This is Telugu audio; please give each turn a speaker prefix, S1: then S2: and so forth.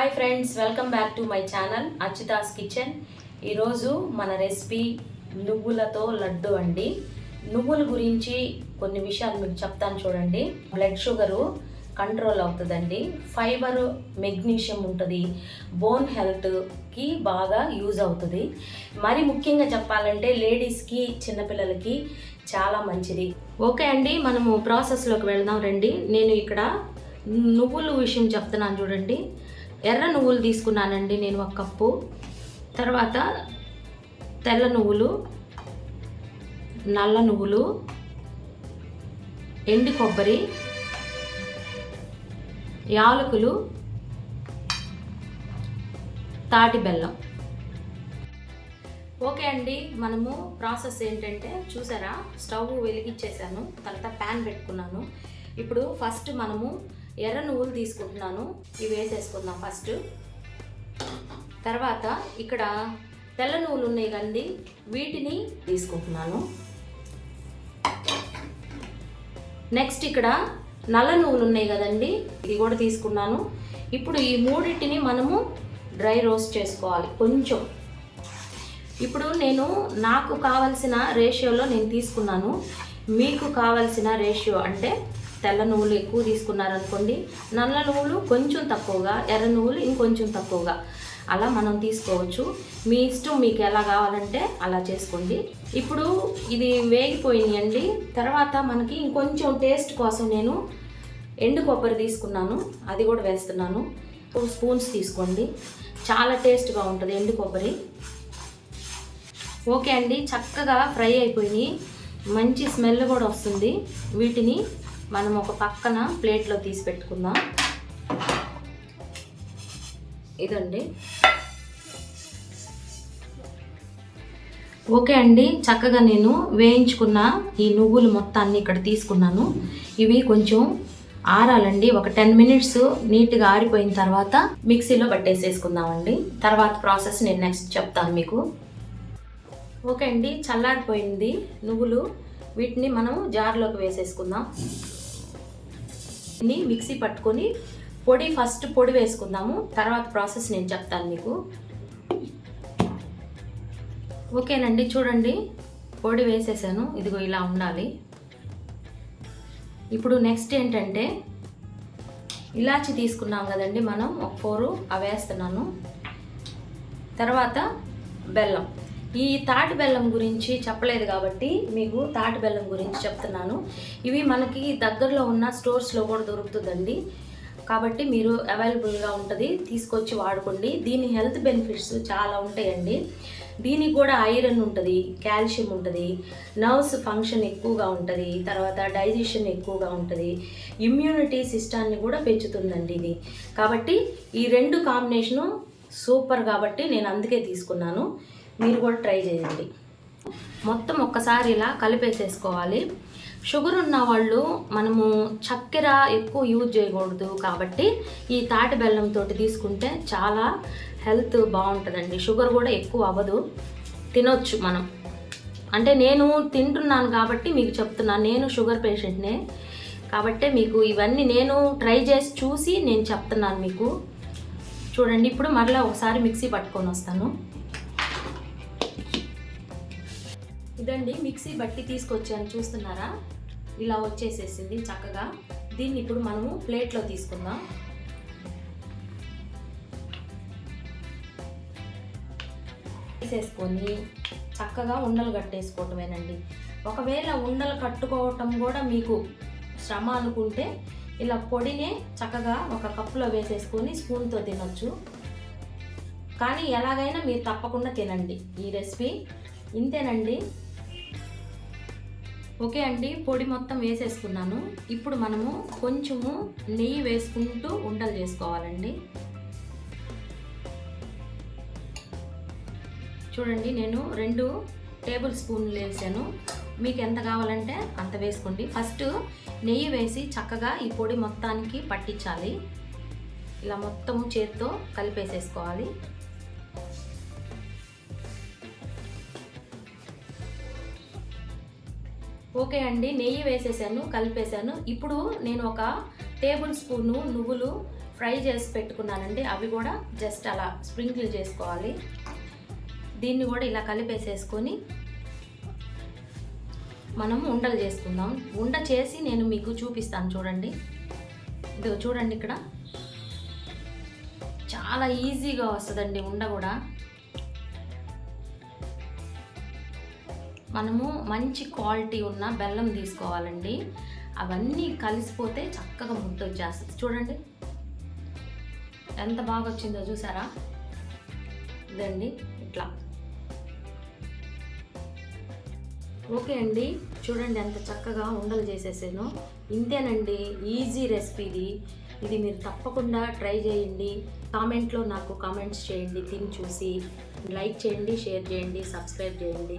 S1: Hi friends welcome back to my channel Achyuta's kitchen ఈరోజు మన రెసిపీ నువ్వులతో లడ్డు అండి. నువ్వుల గురించి కొన్ని విషయాలు మీకు చెప్తాను చూడండి. బ్లడ్ షుగరు కంట్రోల్ అవుతుందండి. ఫైబర్ మెగ్నీషియం ఉంటుంది. బోన్ హెల్త్కి బాగా యూజ్ అవుతుంది. మరి ముఖ్యంగా చెప్పాలంటే లేడీస్కి చిన్నపిల్లలకి చాలా మంచిది. ఓకే అండి మనము ప్రాసెస్లోకి వెళ్దాం రండి. నేను ఇక్కడ నువ్వుల విషయం చెప్తున్నాను చూడండి. ఎర్ర నువ్వులు తీసుకున్నానండి నేను ఒక కప్పు. తర్వాత తెల్ల నువ్వులు నల్ల నువ్వులు ఎండు కొబ్బరి యాలకులు తాటి బెల్లం. ఓకే అండి మనము ప్రాసెస్ ఏంటంటే చూసారా? స్టవ్ వెలిగించేసాను తర్వాత ప్యాన్ పెట్టుకున్నాను. ఇప్పుడు ఫస్ట్ మనము ఎర్ర నువ్వులు తీసుకుంటున్నాను. ఇవి వేసేసుకుందాం ఫస్ట్. తర్వాత ఇక్కడ తెల్ల నువ్వులు ఉన్నాయి కండి వీటిని తీసుకుంటున్నాను. నెక్స్ట్ ఇక్కడ నల్ల నువ్వులు ఉన్నాయి కదండి ఇది కూడా తీసుకున్నాను. ఇప్పుడు ఈ మూడింటిని మనము డ్రై రోస్ట్ చేసుకోవాలి కొంచెం. ఇప్పుడు నేను నాకు కావలసిన రేషియోలో నేను తీసుకున్నాను. మీకు కావలసిన రేషియో అంటే తెల్ల నువ్వులు ఎక్కువ తీసుకున్నారనుకోండి నల్ల నువ్వులు కొంచెం తక్కువగా ఎర్ర నువ్వులు ఇంకొంచెం తక్కువగా. అలా మనం తీసుకోవచ్చు. మీ ఇష్టం మీకు ఎలా కావాలంటే అలా చేసుకోండి. ఇప్పుడు ఇది వేగిపోయినాయండి. తర్వాత మనకి ఇంకొంచెం టేస్ట్ కోసం నేను ఎండు కొబ్బరి తీసుకున్నాను. అది కూడా వేస్తున్నాను. టూ స్పూన్స్ తీసుకోండి. చాలా టేస్ట్గా ఉంటుంది ఎండు కొబ్బరి. ఓకే అండి చక్కగా ఫ్రై అయిపోయి మంచి స్మెల్ కూడా వస్తుంది వీటిని. మనం ఒక పక్కన ప్లేట్లో తీసి పెట్టుకుందాం. ఇదండి. ఓకే అండి చక్కగా నేను వేయించుకున్న ఈ నువ్వులు మొత్తాన్ని ఇక్కడ తీసుకున్నాను. ఇవి కొంచెం ఆరాలండి ఒక టెన్ మినిట్స్ నీట్గా ఆరిపోయిన తర్వాత మిక్సీలో పట్టేసేసుకుందామండి. తర్వాత ప్రాసెస్ నేను నెక్స్ట్ చెప్తాను మీకు. ఓకే అండి చల్లారిపోయింది నువ్వులు. వీటిని మనం జార్లోకి వేసేసుకుందాం. ని మిక్సీ పట్టుకొని పొడి ఫస్ట్ పొడి వేసుకుందాము. తర్వాత ప్రాసెస్ నేను చెప్తాను మీకు. ఓకేనండి చూడండి. పొడి వేసేసాను. ఇదిగో ఇలా ఉండాలి. ఇప్పుడు నెక్స్ట్ ఏంటంటే ఇలాచి తీసుకున్నాం కదండి మనం ఒక ఫోరు అవి వేస్తున్నాను. తర్వాత బెల్లం. ఈ తాటి బెల్లం గురించి చెప్పలేదు కాబట్టి మీకు తాటి బెల్లం గురించి చెప్తున్నాను. ఇవి మనకి దగ్గరలో ఉన్న స్టోర్స్లో కూడా దొరుకుతుందండి. కాబట్టి మీరు అవైలబుల్గా ఉంటుంది తీసుకొచ్చి వాడుకోండి. దీని హెల్త్ బెనిఫిట్స్ చాలా ఉంటాయండి. దీనికి కూడా ఐరన్ ఉంటుంది కాల్షియం ఉంటుంది నర్వ్స్ ఫంక్షన్ ఎక్కువగా ఉంటుంది తర్వాత డైజెషన్ ఎక్కువగా ఉంటుంది ఇమ్యూనిటీ సిస్టాన్ని కూడా పెంచుతుందండి ఇది. కాబట్టి ఈ రెండు కాంబినేషను సూపర్ కాబట్టి నేను అందుకే తీసుకున్నాను. మీరు కూడా ట్రై చేయండి. మొత్తం ఒక్కసారి ఇలా కలిపేసేసుకోవాలి. షుగర్ ఉన్న వాళ్ళు మనము చక్కెర ఎక్కువ యూజ్ చేయకూడదు కాబట్టి ఈ తాటి బెల్లంతో తీసుకుంటే చాలా హెల్త్ బాగుంటుందండి. షుగర్ కూడా ఎక్కువ అవ్వదు. తినొచ్చు మనం. అంటే నేను తింటున్నాను కాబట్టి మీకు చెప్తున్నాను నేను షుగర్ పేషెంట్నే కాబట్టి మీకు ఇవన్నీ నేను ట్రై చేసి చూసి నేను చెప్తున్నాను మీకు. చూడండి ఇప్పుడు మరలా ఒకసారి మిక్సీ పట్టుకొని వస్తాను. ఇదండి మిక్సీ బట్టి తీసుకొచ్చాను చూస్తున్నారా? ఇలా వచ్చేసేసింది చక్కగా. దీన్ని ఇప్పుడు మనము ప్లేట్లో తీసుకుందాం. వేసేసుకొని చక్కగా ఉండలు కట్టేసుకోవటమేనండి. ఒకవేళ ఉండలు కట్టుకోవటం కూడా మీకు శ్రమ అనుకుంటే ఇలా పొడినే చక్కగా ఒక కప్పులో వేసేసుకొని స్పూన్తో తినొచ్చు. కానీ ఎలాగైనా మీరు తప్పకుండా తినండి ఈ రెసిపీ. ఇంతేనండి. ఓకే అండి పొడి మొత్తం వేసేసుకున్నాను. ఇప్పుడు మనము కొంచెము నెయ్యి వేసుకుంటూ ఉండలు చేసుకోవాలండి. చూడండి నేను రెండు టేబుల్ స్పూన్లు వేసాను. మీకు ఎంత కావాలంటే అంత వేసుకోండి. ఫస్ట్ నెయ్యి వేసి చక్కగా ఈ పొడి మొత్తానికి పట్టించాలి. ఇలా మొత్తము చేత్తో కలిపేసేసుకోవాలి. ఓకే అండి నెయ్యి వేసేసాను కలిపేసాను ఇప్పుడు నేను ఒక టేబుల్ స్పూను నువ్వులు ఫ్రై చేసి పెట్టుకున్నానండి. అవి కూడా జస్ట్ అలా స్ప్రింకిల్ చేసుకోవాలి. దీన్ని కూడా ఇలా కలిపేసేసుకొని మనం ఉండలు చేసుకుందాం. ఉండ చేసి నేను మీకు చూపిస్తాను చూడండి. ఇది చూడండి ఇక్కడ. చాలా ఈజీగా వస్తుందండి ఉండ కూడా. మనము మంచి క్వాలిటీ ఉన్న బెల్లం తీసుకోవాలండి. అవన్నీ కలిసిపోతే చక్కగా ముద్ద వచ్చేస్తుంది చూడండి. ఎంత బాగా వచ్చిందో చూసారా? ఇదండి. ఇట్లా. ఓకే అండి. చూడండి ఎంత చక్కగా ఉండలు చేసేసాను. ఇంతేనండి. ఈజీ రెసిపీ ఇది ఇది మీరు తప్పకుండా ట్రై చేయండి. కామెంట్లో నాకు కామెంట్స్ చేయండి. తిని చూసి లైక్ చేయండి షేర్ చేయండి సబ్స్క్రైబ్ చేయండి.